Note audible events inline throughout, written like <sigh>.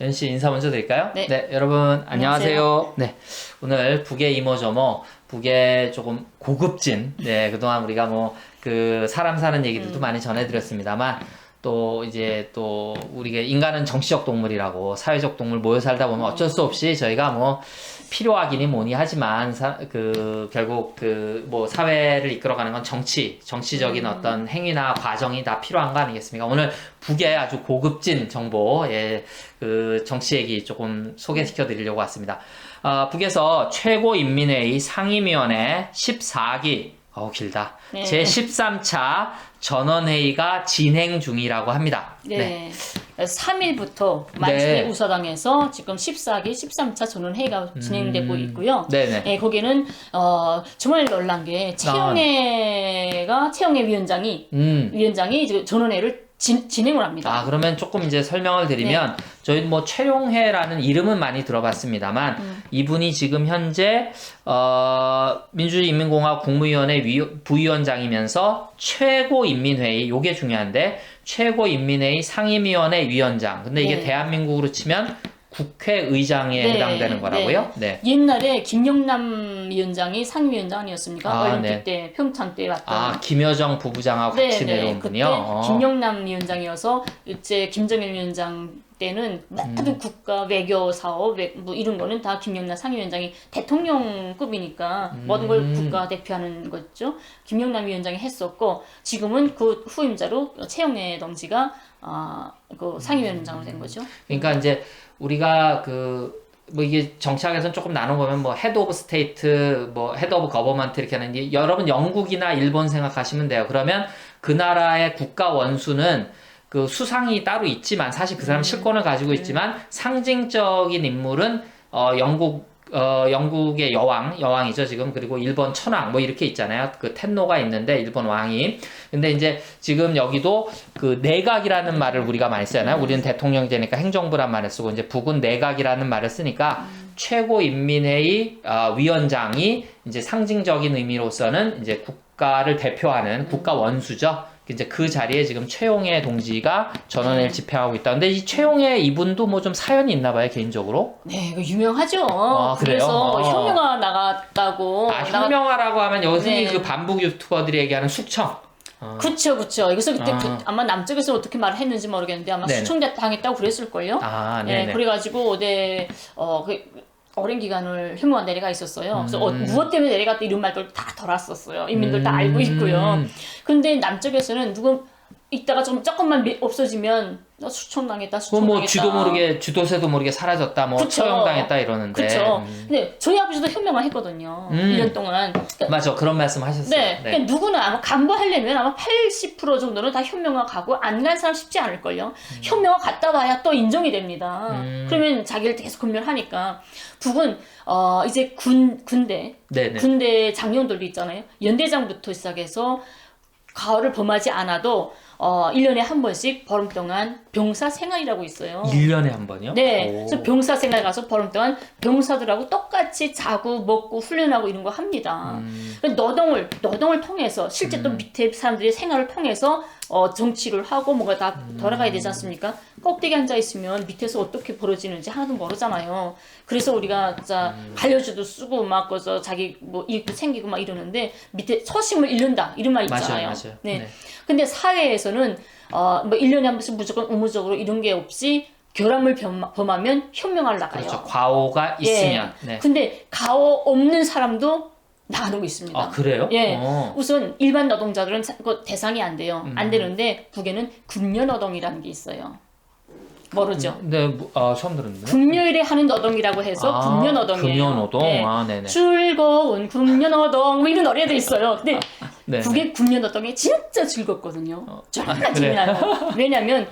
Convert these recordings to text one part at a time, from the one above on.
연씨 인사 먼저 드릴까요? 네. 여러분 안녕하세요. 안녕하세요. 네, 오늘 북의 이모저모 북의 조금 고급진 네 그동안 우리가 뭐 그 사람 사는 얘기들도 음. 많이 전해드렸습니다만 또 이제 또 우리가 인간은 정치적 동물이라고 사회적 동물 모여 살다 보면 어쩔 수 없이 저희가 뭐 필요하기니 뭐니 하지만 사, 그 결국 그 뭐 사회를 이끌어가는 건 정치 정치적인 음. 어떤 행위나 과정이 다 필요한 거 아니겠습니까? 오늘 북의 아주 고급진 정보 예, 그 정치 얘기 조금 소개시켜 드리려고 왔습니다. 아, 북에서 최고인민회의 상임위원회 14기 어우 길다. 네. 제 13차 전원회의가 진행 중이라고 합니다. 네. 3일부터 만주리 네. 우사당에서 지금 14기 13차 전원회의가 진행되고 음. 있고요. 네네. 네, 거기는 어, 정말 놀란 게 최영애가 최영애 위원장이 음. 위원장이 지금 전원회의를 진, 진행을 합니다. 아, 그러면 조금 이제 설명을 드리면, 저희는 뭐 최룡해라는 이름은 많이 들어봤습니다만, 음. 이분이 지금 현재, 어, 민주주의인민공화국 국무위원회 위, 부위원장이면서 최고인민회의, 요게 중요한데, 최고인민회의 상임위원회 위원장. 근데 이게 네. 대한민국으로 치면 국회의장에 네, 해당되는 거라고요? 네. 옛날에 김영남 위원장이 상임위원장 아니었습니까? 아, 올림픽 네. 때 평창 때 왔던 아, 김여정 부부장하고 같이 내려온 그때 분이요? 어. 김영남 위원장이어서 이제 김정일 위원장 때는 모든 국가 외교 사업 외- 뭐 이런 거는 다 김영남 상임위원장이 대통령급이니까 모든 걸 음. 국가 대표하는 거죠. 김영남 위원장이 했었고 지금은 그 후임자로 최영애 동지가 아그 상임위원장으로 된 거죠. 그러니까 이제 우리가 그 뭐 이게 정치학에서는 조금 나눠보면 뭐 헤드 오브 스테이트, 뭐 헤드 오브 거버먼트 이렇게 하는데 여러분 영국이나 일본 생각하시면 돼요. 그러면 그 나라의 국가 원수는 그 수상이 따로 있지만 사실 그 사람 실권을 가지고 있지만 상징적인 인물은 어 영국 어 영국의 여왕 여왕이죠 지금. 그리고 일본 천황 뭐 이렇게 있잖아요. 그 텐노가 있는데 일본 왕이. 근데 이제 지금 여기도 그 내각이라는 말을 우리가 많이 쓰잖아요. 우리는 대통령이 되니까 행정부란 말을 쓰고 이제 북은 내각이라는 말을 쓰니까 최고인민회의 어, 위원장이 이제 상징적인 의미로서는 이제 국가를 대표하는 국가 원수죠. 이제 그 자리에 지금 최용해 동지가 전원회를 집행하고 있다. 근데 이 최용해 이분도 뭐 좀 사연이 있나 봐요, 개인적으로. 네, 이거 유명하죠. 아? 그래서 어. 혁명가 나갔다고. 아, 혁명하라고 하면 여기 흔히 네. 그 반북 유튜버들이 얘기하는 숙청. 어. 그쵸, 그쵸. 그래서 그때 아. 그- 아마 남쪽에서 어떻게 말을 했는지 모르겠는데 아마 네네. 수청 당했다고 그랬을걸요. 아, 네. 그래가지고 어제 어, 그 오랜 기간을 혐오가 내려가 있었어요. 그래서 어, 음. 무엇 때문에 내려갔다 이런 말들 다 돌았었어요. 인민들 다 음. 알고 있고요. 근데 남쪽에서는 누구 있다가 좀 조금만 미- 없어지면 나 수청당했다, 그건 수청당했다. 뭐 쥐도 모르게 주도세도 모르게 사라졌다, 뭐 그쵸. 처형당했다 이러는데. 그쵸. 음. 근데 저희 아버지도 현명을 했거든요. 음. 1년 동안. 그러니까 맞아, 그런 말씀 하셨어요. 네, 그러니까 누구나 아마 간부하려면 아마 80% 정도는 다 현명화 가고 안 간 사람 쉽지 않을걸요. 현명화 갔다 와야 또 인정이 됩니다. 음. 그러면 자기를 계속 근면하니까 북은 어 이제 군 군대 네 네. 군대 장령들도 있잖아요. 연대장부터 시작해서 가을을 범하지 않아도 어 1년에 한 번씩 보름 동안 병사 생활이라고 있어요. 1년에 한 번이요? 네. 오. 그래서 병사 생활 가서 보름 동안 병사들하고 똑같이 자고 먹고 훈련하고 이런 거 합니다. 음. 그래서 노동을 노동을 통해서 실제 또 음. 밑에 사람들의 생활을 통해서 어, 정치를 하고 뭐가 다 음. 돌아가야 되지 않습니까? 꼭대기 앉아 있으면 밑에서 어떻게 벌어지는지 하나도 모르잖아요. 그래서 우리가 진짜 음. 반려주도 쓰고 막 그래서 자기 뭐 일도 챙기고 막 이러는데 밑에 처심을 잃는다 이런 말 있잖아요. 맞아요, 맞아요. 네. 근데 사회에서는 어, 뭐 1년에 한 번씩 무조건 의무적으로 이런 게 없이 결함을 범- 범하면 현명을 나가요. 그렇죠. 과오가 예. 있으면. 네. 근데 가오 없는 사람도 나가고 있습니다. 아, 그래요? 예. 어. 우선 일반 노동자들은 자- 그 대상이 안 돼요. 음. 안 되는데 북에는 금요 노동이라는 게 있어요. 모르죠? 네, 뭐, 아, 처음 들었는데. 금요일에 하는 노동이라고 해서 아, 금요 노동이에요. 금요노동? 예. 아, 네네. 즐거운 금요 노동 뭐 이런 노래도 있어요. 근데 네. 북의 금요 노동이 진짜 즐겁거든요. 어. 정말 아, 그래요? 재미나요. 왜냐하면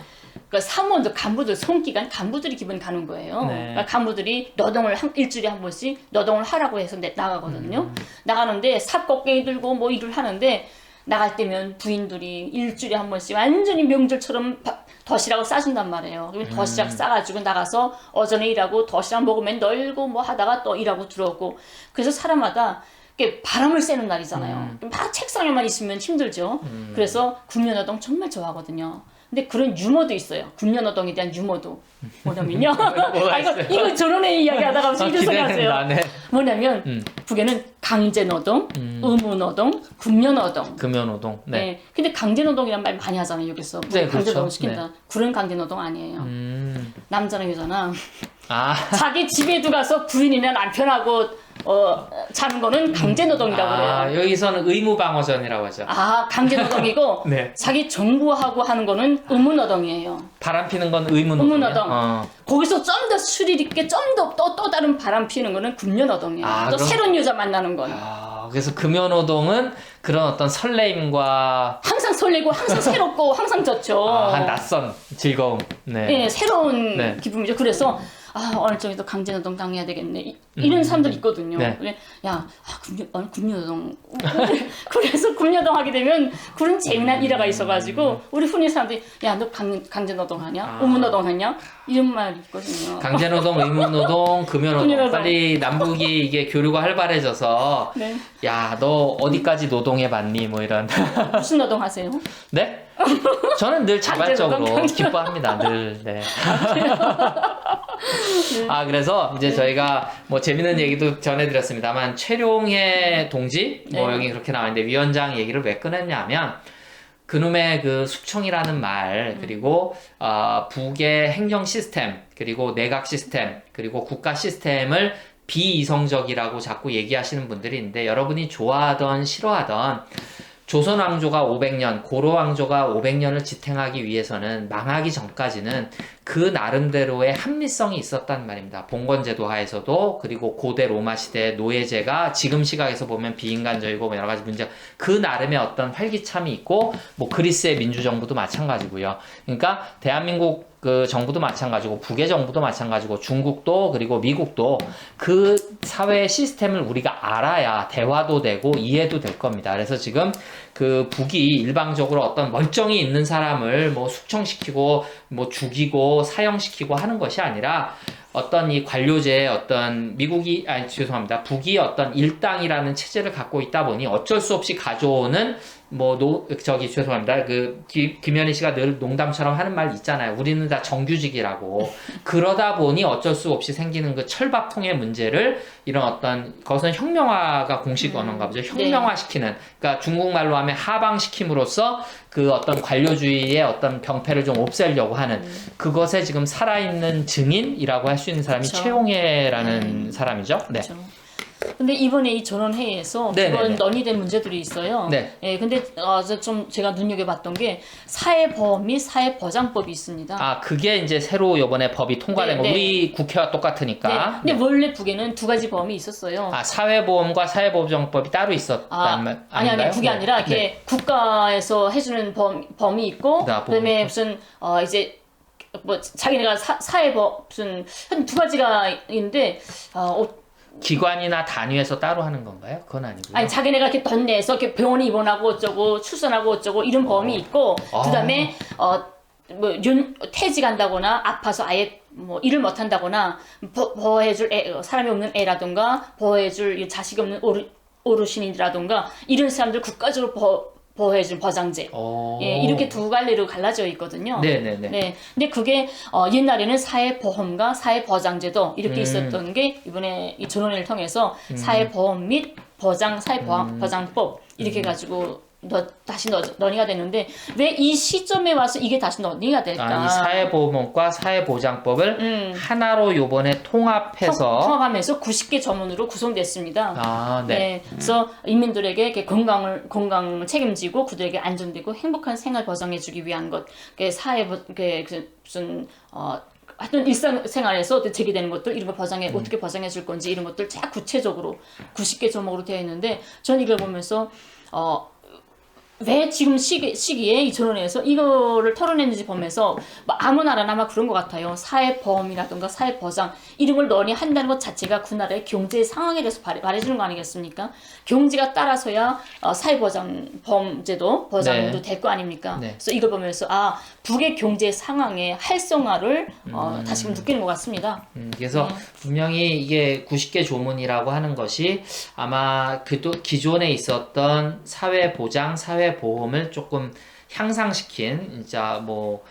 그 사무원들 간부들 손기간 간부들이 기본 가는 거예요. 네. 그러니까 간부들이 노동을 한, 일주일에 한 번씩 노동을 하라고 해서 내- 나가거든요. 음. 나가는데 삽곡갱이 들고 뭐 일을 하는데 나갈 때면 부인들이 일주일에 한 번씩 완전히 명절처럼 바- 도시락을 싸준단 말이에요. 도시락 음. 싸가지고 나가서 어전에 일하고 도시락 먹으면 널고 뭐 하다가 또 일하고 들어오고 그래서 사람마다 이렇게 바람을 쐬는 날이잖아요. 막 책상에만 있으면 힘들죠. 그래서 국면노동 정말 좋아하거든요. 근데 그런 유머도 있어요. 국면노동에 대한 유머도 뭐냐면요. <laughs> 아, 이거? 이거 저런 애 이야기 하다가 아, 무슨 이런 소리 하세요. 네. 뭐냐면 음. 북에는 강제노동, 의무노동, 국면노동. 금연노동. 네. 네. 근데 강제노동이란 말 많이 하잖아요 여기서. 네, 그렇죠. 강제노동 시킨다. 그런 강제노동 아니에요. 음. 남자나 여자나 아. 자기 집에 들어가서 부인이나 남편하고 어, 자는 거는 강제노동이라고 아, 그래요. 여기서는 의무방어전이라고 하죠. 아 강제노동이고 <laughs> 네. 자기 정부하고 하는 거는 의무노동이에요. 바람 피는 건 의무노동. 의무노동. 어. 거기서 좀더 스릴 있게 좀 더 또 또 다른 바람 피는 거는 금년노동이에요. 아, 또 그럼- 새로운 여자 만나는 건 아, 그래서 금연노동은 그런 어떤 설레임과 항상 설레고 항상 새롭고 항상 좋죠. 아, 한 낯선 즐거움. 네. 예, 새로운 네. 기쁨이죠. 그래서 아 어느 쪽에도 강제노동 당해야 되겠네. 이- 이런 사람들 있거든요. 네. 그래, 야, 아, 금년, 어, 금년노동. <laughs> 그래서 금년노동 하게 되면 그런 재미난 일화가 있어가지고 우리 흔히 사람들이 야, 너 강, 강제노동 하냐? 아. 의무노동 하냐? 이런 말 있거든요. 강제노동, 의무노동, 금연노동. 금연노동. 빨리 남북이 이게 교류가 활발해져서 네. 야, 너 어디까지 노동해 봤니? 뭐 이런. <laughs> 무슨 노동 하세요? 네? 저는 늘 자발적으로 기뻐합니다. 늘. 네. 아 그래서 이제 저희가 뭐 재밌는 얘기도 전해드렸습니다만 최룡해 동지 뭐 네. 여기 그렇게 나왔는데 위원장 얘기를 왜 꺼냈냐면 그놈의 그 숙청이라는 말 그리고 어, 북의 행정 시스템 그리고 내각 시스템 그리고 국가 시스템을 비이성적이라고 자꾸 얘기하시는 분들이 있는데 여러분이 좋아하던 싫어하던 조선 왕조가 500년, 고려 왕조가 500년을 지탱하기 위해서는 망하기 전까지는 그 나름대로의 합리성이 있었단 말입니다. 봉건제도 하에서도 그리고 고대 로마 시대 노예제가 지금 시각에서 보면 비인간적이고 뭐 여러 가지 문제 그 나름의 어떤 활기참이 있고 뭐 그리스의 민주 정부도 마찬가지고요. 그러니까 대한민국 그 정부도 마찬가지고 북의 정부도 마찬가지고 중국도 그리고 미국도 그 사회 시스템을 우리가 알아야 대화도 되고 이해도 될 겁니다. 그래서 지금 그 북이 일방적으로 어떤 멀쩡히 있는 사람을 뭐 숙청시키고 뭐 죽이고 사형시키고 하는 것이 아니라 어떤 이 관료제의 어떤 미국이 아니 죄송합니다. 북이 어떤 일당이라는 체제를 갖고 있다 보니 어쩔 수 없이 가져오는 뭐 노 저기 죄송합니다. 그 기- 김현희 씨가 늘 농담처럼 하는 말 있잖아요. 우리는 다 정규직이라고. <laughs> 그러다 보니 어쩔 수 없이 생기는 그 철밥통의 문제를 이런 어떤 그것은 혁명화가 공식 언어인가 보죠. 혁명화 시키는. 그러니까 중국말로 하면 하방시킴으로써 그 어떤 관료주의의 어떤 병폐를 좀 없애려고 하는 그것에 지금 살아있는 증인이라고 할 수 있는 사람이 그쵸. 최용해라는 사람이죠. 네. 그렇죠. 근데 이번에 이 전원회의에서 네, 그런 네, 네. 논의된 문제들이 있어요. 네. 예, 근데 어, 저좀 제가 눈여겨봤던 게 사회보험 및 사회보장법이 있습니다. 아, 그게 이제 새로 이번에 법이 통과된 네, 거. 네. 우리 국회와 네. 똑같으니까. 근데 원래 북에는 두 가지 보험이 있었어요. 아, 사회보험과 사회보장법이 따로 있었단 아, 말 아니 아니 아닌가요? 그게 네. 아니라 이렇게 네. 국가에서 해주는 범, 범이 있고 네, 보험. 그다음에 무슨 어 이제 뭐 자기네가 사, 사회법 무슨 한 두 가지가 있는데 어, 어, 기관이나 단위에서 따로 하는 건가요? 그건 아니고요. 아니 자기네가 이렇게 돈 내서 이렇게 병원에 입원하고 어쩌고 출산하고 어쩌고 이런 보험이 있고 아. 그다음에 어뭐 퇴직 한다거나 아파서 아예 뭐 일을 못 한다거나 보, 보호해줄 애, 어, 사람이 없는 애라든가 보호해줄 이 자식이 없는 어르, 어르신이라든가 이런 사람들 국가적으로 보, 보호해줄 보장제 오. 예, 이렇게 두 갈래로 갈라져 있거든요. 네네네. 네. 근데 그게 어, 옛날에는 사회보험과 사회보장제도 이렇게 음. 있었던 게 이번에 이 전원회를 통해서 사회보험 및 보장 사회보장법 이렇게 가지고 너, 다시 너, 논의가 되는데 왜 이 시점에 와서 이게 다시 논의가 될까? 아, 이 사회보험법과 사회보장법을 음. 하나로 요번에 통합해서 통합하면서 90개 조문으로 구성됐습니다. 아, 네. 네. 그래서 인민들에게 이렇게 건강을 건강을 책임지고 그들에게 안전되고 행복한 생활 보장해주기 위한 것, 그 사회 보- 그그 무슨 어 하여튼 일상생활에서 제기되는 것들 이런 거 보장해 어떻게 보장해 줄 건지 이런 것들 쫙 구체적으로 90개 조목으로 되어 있는데 전 이걸 보면서 어 왜 지금 시기, 시기에 이 전원에서 이거를 털어냈는지 보면서 뭐 아무 나라나 막 그런 것 같아요. 사회보험이라든가 사회보장 이런 걸 넣으니 한다는 것 자체가 그 나라의 경제 상황에 대해서 말- 말해주는 거 아니겠습니까? 경제가 따라서야 어, 사회보장 범제도 보장도 네. 될거 아닙니까? 네. 그래서 이걸 보면서 아 북의 경제 상황의 활성화를 어, 다시금 느끼는 것 같습니다. 음, 그래서 네. 분명히 이게 90개 조문이라고 하는 것이 아마 그도 기존에 있었던 사회 보장, 사회 보험을 조금 향상시킨 진짜 뭐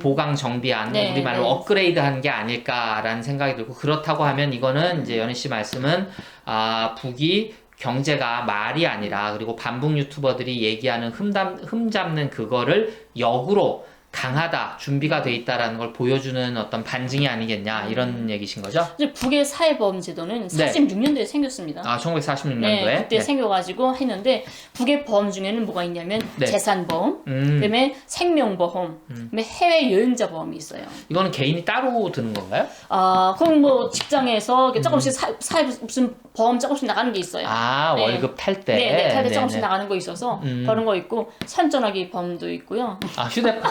보강 정비한 음. 네, 우리말로 네. 업그레이드한 게 아닐까라는 생각이 들고 그렇다고 하면 이거는 이제 연희 씨 말씀은 아 북이 경제가 말이 아니라 그리고 반북 유튜버들이 얘기하는 흠담, 흠 잡는 그거를 역으로 강하다 준비가 돼 있다라는 걸 보여주는 어떤 반증이 아니겠냐 이런 얘기신 거죠? 이제 북의 사회보험 제도는 46년도에 생겼습니다. 아 1946년도에 네, 그때 생겨가지고 했는데 북의 보험 중에는 뭐가 있냐면 네. 재산보험, 음, 그다음에 생명보험, 그다음에 해외 여행자 보험이 있어요. 이거는 개인이 따로 드는 건가요? 아, 그럼 뭐 직장에서 이렇게 조금씩 사, 사회 무슨 보험 조금씩 나가는 게 있어요. 아 네. 월급 탈 때. 네, 네, 탈때 조금씩 네네. 나가는 거 있어서 음. 그런 거 있고 선전화기 보험도 있고요. 아 휴대폰.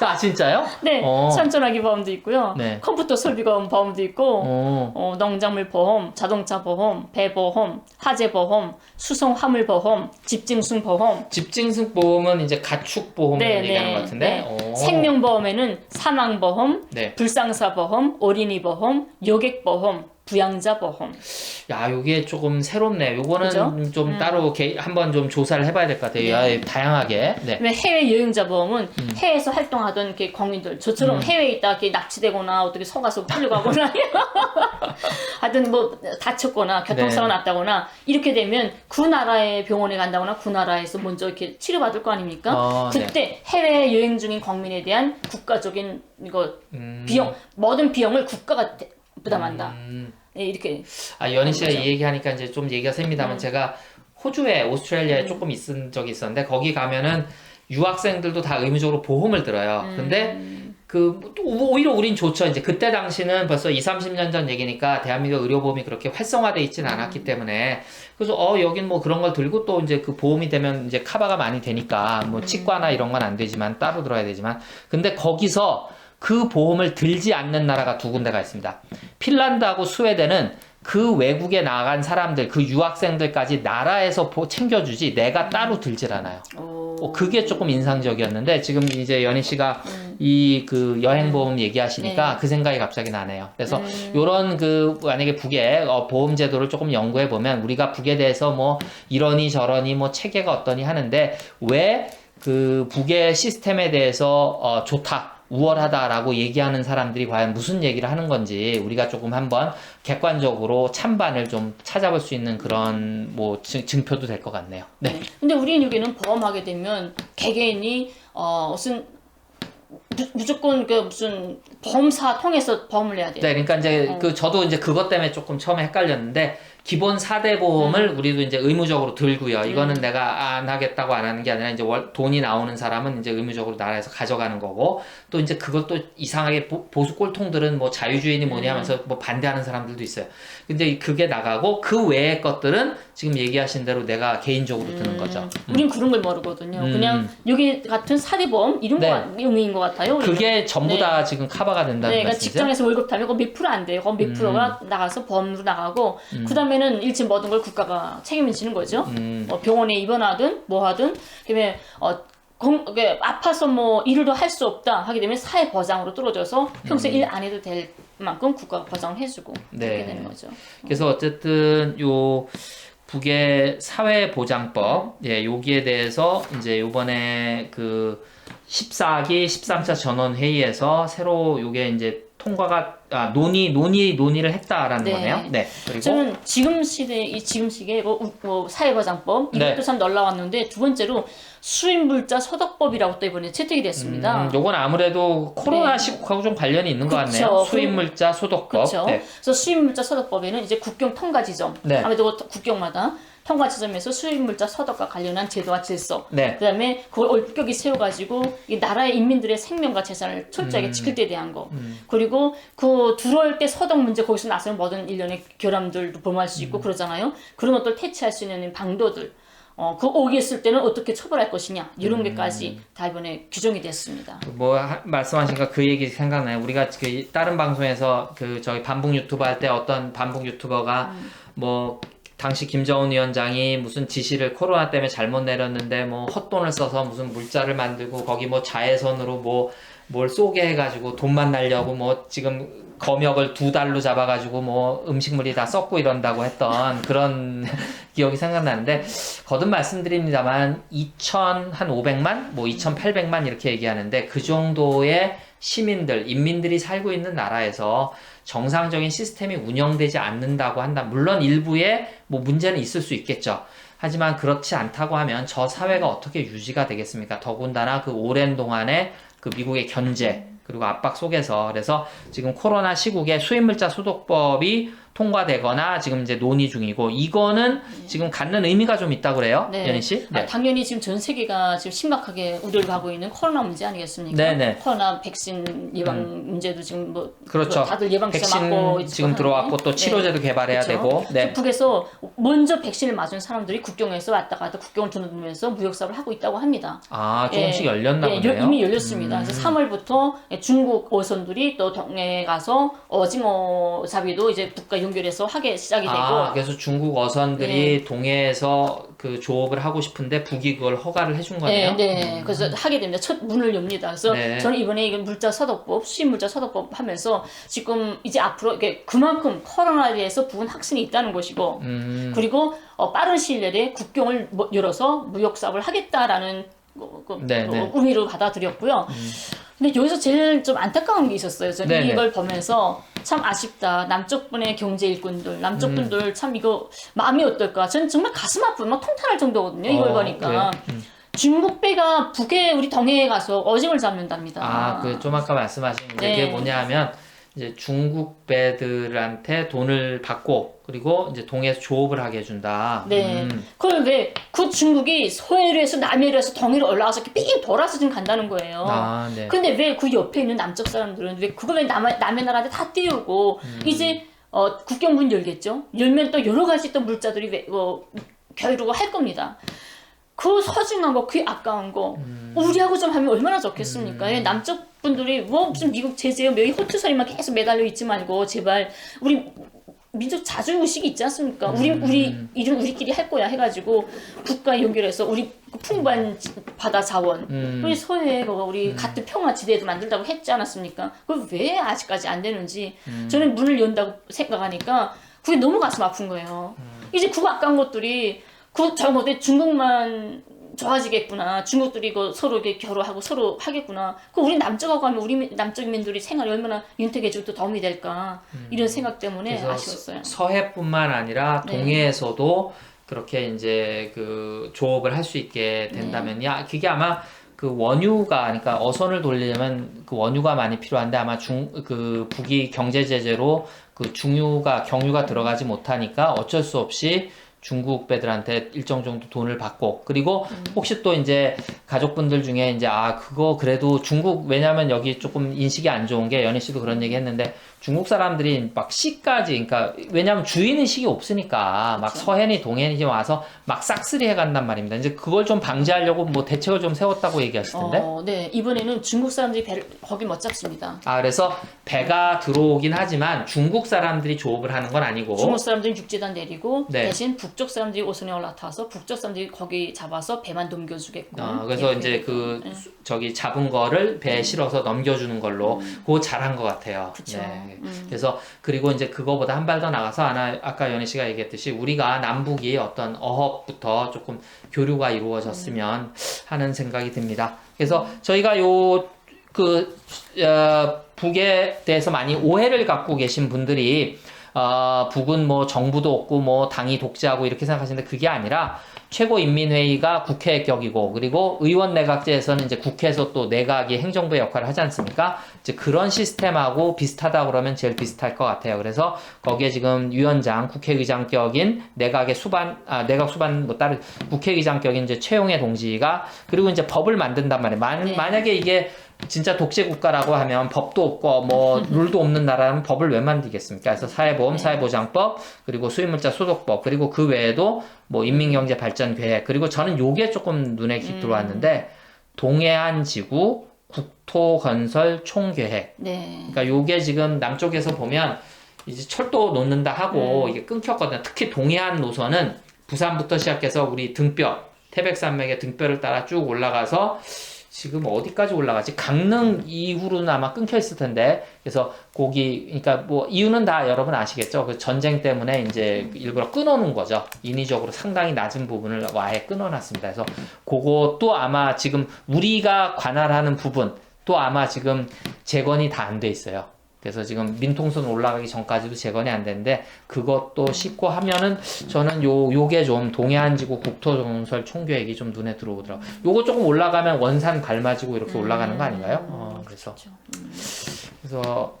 아 진짜요? 네, 어. 선전화기 보험도 있고요. 네. 컴퓨터 설비보험 보험도 있고. 어. 어, 농작물 보험, 자동차 보험, 배 보험, 화재 보험, 수송 화물 보험, 집증승 보험, 집증승 보험은 이제 가축 보험 네, 얘기하는 네, 것 같은데. 네. 오. 생명 보험에는 사망 보험, 네. 불상사 보험, 어린이 보험, 여객 보험, 부양자 보험. 야, 요게 조금 새롭네요. 요거는 그죠? 음. 좀 따로 개, 한번 좀 조사를 해봐야 될 것 같아요. 야, 다양하게. 네. 그다음에 해외 여행자 보험은 해외에서 활동하던 이렇게 광인들 저처럼 해외에 있다 이렇게 납치되거나 어떻게 속아서 끌려가거나 <laughs> <laughs> 하여튼 뭐 다쳤거나 교통사고 네. 났다거나 이렇게 되면 그 나라의 병원에 간다거나 그 나라에서 먼저 이렇게 치료받을 거 아닙니까? 어, 네. 그때 해외 여행 중인 국민에 대한 국가적인 이거 음. 비용 모든 비용을 국가가 대- 부담한다. 음. 예, 이렇게 아, 연희 씨가. 이 얘기하니까 이제 좀 얘기가 셉니다만 음. 제가 호주에 오스트레일리아에 조금 있은 적이 있었는데 거기 가면은 유학생들도 다 의무적으로 보험을 들어요. 음. 근데 그 오- 오히려 우린 좋죠. 이제 그때 당시는 벌써 2, 30년 전 얘기니까 대한민국 의료보험이 그렇게 활성화돼 있지는 않았기 때문에 그래서 어 여긴 뭐 그런 걸 들고 또 이제 그 보험이 되면 이제 카바가 많이 되니까 뭐 치과나 이런 건 안 되지만 따로 들어야 되지만 근데 거기서 그 보험을 들지 않는 나라가 두 군데가 있습니다. 핀란드하고 스웨덴은 그 외국에 나간 사람들, 그 유학생들까지 나라에서 보- 챙겨주지 내가 따로 들질 않아요. 어, 어, 그게 조금 인상적이었는데 지금 이제 연희 씨가 이그 여행 보험 얘기하시니까 그 생각이 갑자기 나네요. 그래서 요런 그 만약에 북의 어, 보험 제도를 조금 연구해 보면 우리가 북에 대해서 뭐 이러니 저러니 뭐 체계가 어떠니 하는데 왜 그 북의 시스템에 대해서 어, 좋다. 우월하다라고 얘기하는 사람들이 과연 무슨 얘기를 하는 건지 우리가 조금 한번 객관적으로 찬반을 좀 찾아볼 수 있는 그런 뭐 증, 증표도 될 것 같네요. 네. 네. 근데 우리는 여기는 보험하게 되면 개개인이 어 무슨 무, 무조건 그 무슨 보험사 통해서 보험을 내야 돼요. 네, 그러니까 이제 어. 그 저도 이제 그것 때문에 조금 처음에 헷갈렸는데 기본 4대 보험을 음. 우리도 이제 의무적으로 들고요. 이거는 내가 안 하겠다고 안 하는 게 아니라 이제 월, 돈이 나오는 사람은 이제 의무적으로 나라에서 가져가는 거고 또 이제 그것도 이상하게 보, 수 꼴통들은 뭐 자유주의니 뭐니 음. 하면서 뭐 반대하는 사람들도 있어요. 근데 그게 나가고 그 외의 것들은 지금 얘기하신 대로 내가 개인적으로 드는 거죠. 우린 그런 걸 모르거든요. 음. 그냥 여기 같은 사대보험 이런 네. 거 의미인 것 같아요. 우리는. 그게 전부 네. 다 지금 커버가 된다는 네, 그러니까 말씀이죠? 직장에서 월급 타면 그거 몇 프로 안 돼요. 그거 몇 프로가 나가서 보험으로 나가고 그 다음에는 일체 모든 걸 국가가 책임을 지는 거죠. 음. 어, 병원에 입원하든 뭐 하든 그다음에 어 공, 아파서 뭐 일도 할수 없다 하게 되면 사회 보장으로 뚫어져서 평생 일안 해도 될 만큼 국가가 보장해주고 네. 그렇게 되는 거죠. 그래서 어쨌든 요 북의 사회보장법, 예, 여기에 대해서 이제 요번에 그 14기 13차 전원 회의에서 새로 요게 이제 통과가 아, 논의 논의 논의를 했다라는 네. 거네요. 네. 그리고 저는 지금 시대 이 지금 시기에 뭐, 우- 뭐 사회보장법 이것도 네. 참 놀라웠는데 두 번째로 수입물자 소득법이라고 또 이번에 채택이 됐습니다. 음, 요건 아무래도 코로나 시국하고 좀 관련이 있는 것 네. 그쵸. 같네요. 수입물자 소득법. 그렇죠. 네. 그래서 수입물자 소득법에는 이제 국경 통과 지점 네. 아무래도 국경마다 통과 지점에서 수입물자 소득과 관련한 제도와 질서 네. 그다음에 그걸 얼격이 세워가지고 이 나라의 인민들의 생명과 재산을 철저하게 음. 지킬 때 대한 거 그리고 그 들어올 때 서독 문제 거기서 나서는 모든 일련의 결함들도 범할 수 음. 있고 그러잖아요 그런 것들 퇴치할 수 있는 방도들 어, 그 오겠을 때는 어떻게 처벌할 것이냐 이런 게까지 다 이번에 규정이 됐습니다. 뭐 하- 말씀하신가 그 얘기 생각나요. 우리가 그 다른 방송에서 그 저희 반북 유튜버 할 때 어떤 반북 유튜버가 뭐 당시 김정은 위원장이 무슨 지시를 코로나 때문에 잘못 내렸는데 뭐 헛돈을 써서 무슨 물자를 만들고 거기 뭐 자외선으로 뭐 뭘 쏘게 해가지고 돈만 날려고 뭐 지금 검역을 두 달로 잡아가지고 뭐 음식물이 다 썩고 이런다고 했던 그런 <laughs> 기억이 생각나는데 거듭 말씀드립니다만 2,500만 뭐 2,800만 이렇게 얘기하는데 그 정도의 시민들 인민들이 살고 있는 나라에서 정상적인 시스템이 운영되지 않는다고 한다. 물론 일부에 뭐 문제는 있을 수 있겠죠. 하지만 그렇지 않다고 하면 저 사회가 어떻게 유지가 되겠습니까? 더군다나 그 오랜 동안의 그 미국의 견제 그리고 압박 속에서. 그래서 지금 코로나 시국에 수입물자 소독법이 통과되거나 지금 이제 논의 중이고 이거는 지금 갖는 의미가 좀 있다고 그래요, 네. 연희 씨? 아, 당연히 지금 전 세계가 지금 심각하게 우려를 하고 있는 코로나 문제 아니겠습니까? 네네. 코로나 백신 예방 문제도 지금 뭐 그렇죠. 다들 예방주사 백신 맞고 지금. 들어왔고 또 네. 치료제도 개발해야 그렇죠. 되고, 네. 북에서 먼저 백신을 맞은 사람들이 국경에서 왔다 갔다 국경을 드나들면서 무역 사업을 하고 있다고 합니다. 아 조금씩 예, 열렸나 예, 보네요. 음. 여- 이미 열렸습니다. 그래서 3월부터 중국 어선들이 또 동해에 가서 어징어 잡이도 이제 북과 연결해서 하게 시작이 되고 아, 그래서 중국 어선들이 동해에서 그 조업을 하고 싶은데 북이 그걸 허가를 해준 거네요. 네, 네. 그래서 하게 됩니다. 첫 문을 엽니다. 그래서 네. 저는 이번에 이거 물자 서독법, 수입 물자 서독법 하면서 지금 이제 앞으로 이게 그만큼 코로나에 대해서 북은 확신이 있다는 것이고 음, 그리고 어, 빠른 시일 내에 국경을 뭐- 열어서 무역 사업을 하겠다라는 그, 그, 네, 그 네. 음. 의미로 받아들였고요. 근데 여기서 제일 좀 안타까운 게 있었어요. 저는 네, 네. 이걸 보면서 참 아쉽다. 남쪽 분의 경제 일꾼들, 음. 남쪽 분들 참 이거 마음이 어떨까? 저는 정말 가슴 아픈 막 통탄할 정도거든요. 이걸 어, 보니까. 그래요? 음. 중국 배가 북에 우리 동해에 가서 어징을 잡는답니다. 아, 그 좀 아까 말씀하신 게 네. 그게 뭐냐면 이제 중국 배들한테 돈을 받고 그리고 이제 동해에서 조업을 하게 해준다. 네. 음. 그걸 왜그 중국이 서해로 해서 남해로 해서 동해로 올라와서 이렇게 삥 돌아서 지금 간다는 거예요. 아, 네. 근데 왜 그 옆에 있는 남쪽 사람들은 왜 그걸 왜 남, 남의 나라한테 다 띄우고 음. 이제 어, 국경문 열겠죠? 열면 또 여러 가지 또 물자들이 왜, 어, 겨루고 할 겁니다. 그 소중한 거, 그 아까운 거, 음. 우리하고 좀 하면 얼마나 좋겠습니까? 예, 남쪽 분들이 뭐 무슨 미국 제재요, 여기 호투선이만 계속 매달려 있지 말고 제발 우리 민족 자주 의식이 있지 않습니까? 우리 음. 우리 일은 우리끼리 할 거야 해가지고 국가 연결해서 우리 그 풍부한 지- 바다 자원, 음. 우리 서해 그 우리 같은 평화 지대도 만들다고 했지 않았습니까? 그걸 왜 아직까지 안 되는지 음. 저는 문을 연다고 생각하니까 그게 너무 가슴 아픈 거예요. 음. 이제 그거 아까운 것들이 그 잘못해 중국만 좋아지겠구나. 중국들이 그 서로 이렇게 결혼하고 서로 하겠구나. 그 우리 남쪽하고 하면 우리 남쪽민들이 생활이 얼마나 윤택해지고 또 도움이 될까 이런 생각 때문에 음. 아쉬웠어요. 서해뿐만 아니라 네. 동해에서도 그렇게 이제 그 조업을 할 수 있게 된다면 야 그게 아마 그 원유가 그러니까 어선을 돌리려면 그 원유가 많이 필요한데 아마 중 그 북이 경제 제재로 그 중유가 경유가 들어가지 못하니까 어쩔 수 없이 중국 배들한테 일정 정도 돈을 받고 그리고 혹시 또 이제 가족분들 중에 이제 아 그거 그래도 중국 왜냐면 여기 조금 인식이 안 좋은 게 연희 씨도 그런 얘기 했는데 중국 사람들이 막 씨까지 그러니까 왜냐면 주인 의 식이 없으니까 막 서해니 동해니 와서 막 싹쓸이 해간단 말입니다. 이제 그걸 좀 방지하려고 뭐 대책을 좀 세웠다고 얘기하시던데. 어, 네 이번에는 중국 사람들이 배를 거기 못 잡습니다. 아 그래서 배가 들어오긴 하지만 중국 사람들이 조업을 하는 건 아니고 중국 사람들은 육지단 내리고 네. 대신 북쪽 사람들이 오선에 올라타서 북쪽 사람들이 거기 잡아서 배만 넘겨주겠고. 아, 그래서 예, 이제 그 네. 수- 저기 잡은 거를 배에 실어서 넘겨주는 걸로 그거 잘한 것 같아요. 음. 그쵸. 네. 음. 그래서 그리고 이제 그거보다 한 발 더 나가서 아나 아까 연희 씨가 얘기했듯이 우리가 남북이 어떤 어업부터 조금 교류가 이루어졌으면 하는 생각이 듭니다. 그래서 저희가 요그 어, 북에 대해서 많이 오해를 갖고 계신 분들이 어, 북은 뭐 정부도 없고 뭐 당이 독재하고 이렇게 생각하시는데 그게 아니라 최고인민회의가 국회의 격이고 그리고 의원 내각제에서는 이제 국회에서 또 내각이 행정부의 역할을 하지 않습니까? 이제 그런 시스템하고 비슷하다 그러면 제일 비슷할 것 같아요. 그래서 거기에 지금 위원장, 국회의장격인 내각의 수반, 아, 내각 수반 뭐 다른 국회의장격인 이제 최용해 동지가 그리고 이제 법을 만든단 말이에요. 만, 네. 만약에 이게 진짜 독재 국가라고 하면 법도 없고 뭐 <laughs> 룰도 없는 나라는 법을 왜 만들겠습니까? 그래서 사회보험, 네. 사회보장법, 그리고 수입물자 소득법, 그리고 그 외에도 뭐 인민경제 발전 계획, 그리고 저는 요게 조금 눈에 깊 들어왔는데 동해안 지구 국토 건설 총계획. 네. 그러니까 요게 지금 남쪽에서 보면 이제 철도 놓는다 하고 음. 이게 끊겼거든요. 특히 동해안 노선은 부산부터 시작해서 우리 등뼈, 태백산맥의 등뼈를 따라 쭉 올라가서 지금 어디까지 올라가지? 강릉 이후로는 아마 끊겨 있을 텐데. 그래서 거기, 그러니까 뭐 이유는 다 여러분 아시겠죠? 그 전쟁 때문에 이제 일부러 끊어놓은 거죠. 인위적으로 상당히 낮은 부분을 아예 끊어놨습니다. 그래서 그것도 아마 지금 우리가 관할하는 부분 또 아마 지금 재건이 다 안 돼 있어요. 그래서 지금 민통선 올라가기 전까지도 재건이 안 되는데 그것도 싣고 하면은 저는 요 요게 좀 동해안 지구 국토 건설 총계획이 좀 눈에 들어오더라고. 요거 조금 올라가면 원산 갈마지고 이렇게 올라가는 거 아닌가요? 어, 그래서 그렇죠. 그래서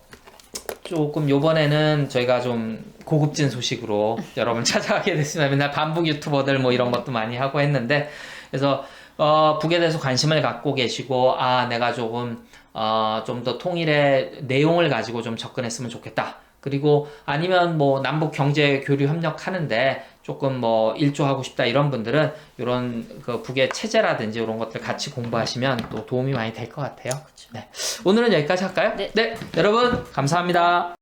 조금 요번에는 저희가 좀 고급진 소식으로 <laughs> 여러분 찾아가게 됐습니다. 맨날 반북 유튜버들 뭐 이런 것도 많이 하고 했는데 그래서 어, 북에 대해서 관심을 갖고 계시고 아 내가 조금 어, 좀 더 통일의 내용을 가지고 좀 접근했으면 좋겠다. 그리고 아니면 뭐 남북 경제 교류 협력하는데 조금 뭐 일조하고 싶다 이런 분들은 이런 그 북의 체제라든지 이런 것들 같이 공부하시면 또 도움이 많이 될 것 같아요. 네. 오늘은 여기까지 할까요? 네. 네, 여러분 감사합니다.